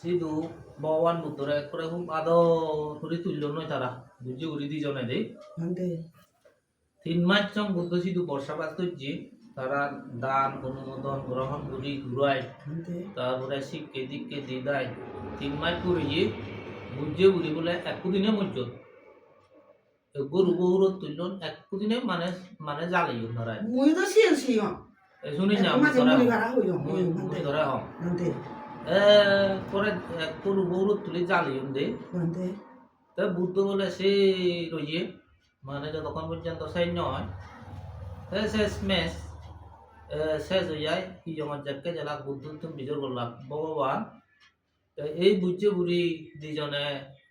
সিধু ভগবান বুদ্ধর করে খুব আদো করে তুলল নয় তারা বুঝি উড়ি দিজনে রে তিন মাস চং বুদ্ধ সিধু বর্ষাপাত করছে তারা দান অনুমোদন গ্রহণ করি ঘুরায় তারপরে শিখকে দিককে দিদায় তিন মাস করিয়ে বুঝে বুঝি বলে একদিনে মজ্জত। গরু বহুর তুলল একদিনে মানে মানে জ্বালিয়ে ধরায় মুই তো শিয়েছি শুনিস না আমি ধরা মুই ধরা হম পরে তোর বৌরত তুলি জালিয়ন দে তা বুদ্ধ বলে সে রইয়ে মানে যতক্ষণ পর্যন্ত সেই নয় শেষ মেশ শেষ হয়ে যায় কি জমার যাকে জেলা বুদ্ধ তুমি বিজয় করলাম ভগবান এই বুঝে বুড়ি দুজনে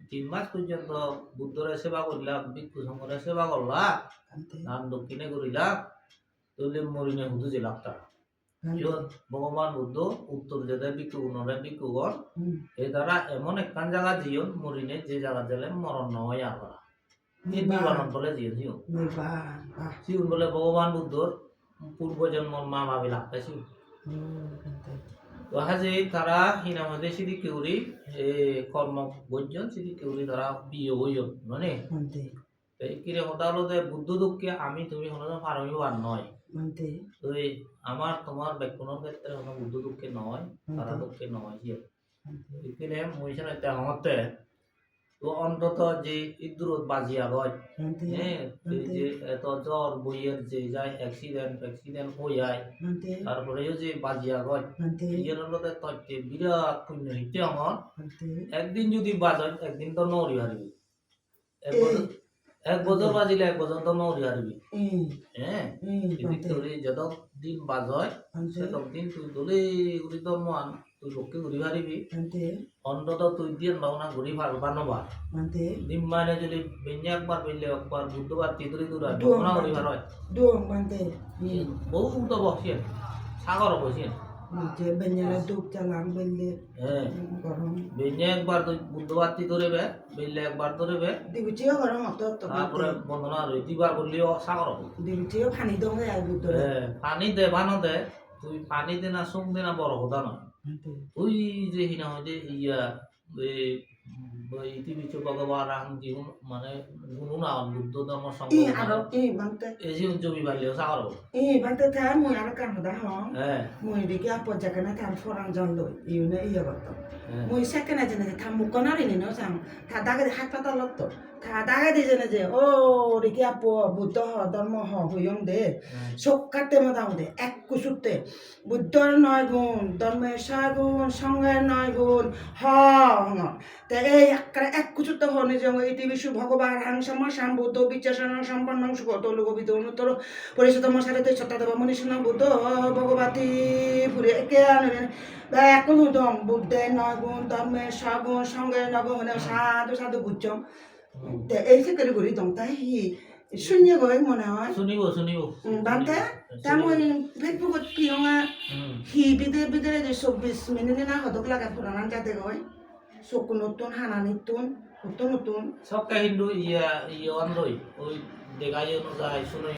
তিন মাস পর্যন্ত বুদ্ধরে সেবা করলাম ভিক্ষু সংঘরে সেবা করলাম নাম দক্ষিণে করিলাম তুলিমুরিনে হুদুজি লাক্তা ভগবান বুদ্ধ উত্তর জেদায় বিক্ষু নরে বিক্ষুগণ এ দ্বারা এমন একখান জায়গা জিও মরিনে যে জায়গা জেলে মরণ নয় আমরা মা ভাবি লাগতে শিউ যে তারা হিনামদে কেউরি কর্ম বৈজন সিদি কেউরি তারা বিয়ে হইল মানে কিরে কথা হলো যে বুদ্ধ দুঃখে আমি তুমি হলো পারমি বার নয় তুই আমার তোমার ক্ষেত্রে হলো বুদ্ধ দুঃখে নয় তারা দুঃখে নয় ইয়ে কিরে মহিষার একটা হতে তো অন্তত যে ইদ্রুত বাজিয়া হয়। যে এত জ্বর বইয়ের যে যায় অ্যাক্সিডেন্ট অ্যাক্সিডেন্ট হয়ে যায়। তারপরেও যে বাজিয়া হলো তত্ত্বে বিরাট পুণ্য। হইতে আমার একদিন যদি বাজায় একদিন তো নড়ি হারিবে এক বছর বাজিলে এক বছর তো মৌরি হারবি হ্যাঁ তোর যত দিন বাজ হয় তত দিন তুই দলে ঘুরি তো মান তুই লোককে ঘুরি হারিবি অন্তত তুই দিয়ে ভাবনা ঘুরি পারবা নবা। দিন মানে যদি বেঞ্জে একবার বেলে একবার বুধবার তিতরি দূর হয় ভাবনা ঘুরি ভার হয়। বহুত বসিয়ে সাগর বসিয়ে নিচে বেঞ্জালে ডুব চালাম বেললে হ্যাঁ। গরম। বেঞ্জে একবার বুদ্ধবাতি ধরে বে বেললে একবার ধরে বে দিবিচিও গরম হতো তো তারপরে বন্ধনা রই দিবার বললিও সাগর দিবিচিও পানি দো হয়ে আইবু তো হ্যাঁ, পানি দে বানো দে। তুই পানি দে না সুখ দে না বড় হতা না। হ্যাঁ, তুই যে হিনা হয় যে ইয়া ইতিবিচ ভগবান জীবন মানে গুনুনা বুদ্ধ ধর্ম সম্পর্কে ই আরও ই বানতে। এই জীবন জমি বাড়লে সারো ই বানতে তা মুই আর কান দা হ হ্যাঁ। মুই দিকে আপ জাকানে তার ফরান জন্দ ইউনে ই ইয়ে হবত হ্যাঁ। মুই সেকেনা জেনে তা মু কনারি নি নসাম তা দাগে হাত পাতা লত তা দাগে দি জেনে যে ও দিকে আপ বুদ্ধ হ ধর্ম হ হইম দে। হ্যাঁ। সব কাটে মদাম দে এক কুসুতে বুদ্ধর নয় গুণ ধর্মের ছয় সঙ্গের নয় গুণ হ হ। একবারে এক কুচুতে হনে যে ইতি বিশু ভগবান হাং সম শাম বুদ্ধ বিচাসন সম্পন্ন সুগত লোকবিদ অনুত্তর পরিষদ মশারিতে ছত্তাদেব মনীষণ বুদ্ধ ভগবতী পুরে একে আনরে এখন দম বুদ্ধের নয় গুণ ধর্মের সগুণ সঙ্গের নগুণ সাধু সাধু। তে এই থেকে করি দম তাই শূন্য গৈ মনে হয়। শুনিব শুনিব। বান্তে তামই ফেসবুকত পিয়ঙা হুম। হি বিদে বিদে যে চব্বিশ মিনিট না হদক লাগা পুরানান যাতে গৈ চকু নতুন হানা নতুন নতুন নতুন। সবকা হিন্দু ইয়া ইয়া অন্ধই। ওই দেখাই শুনে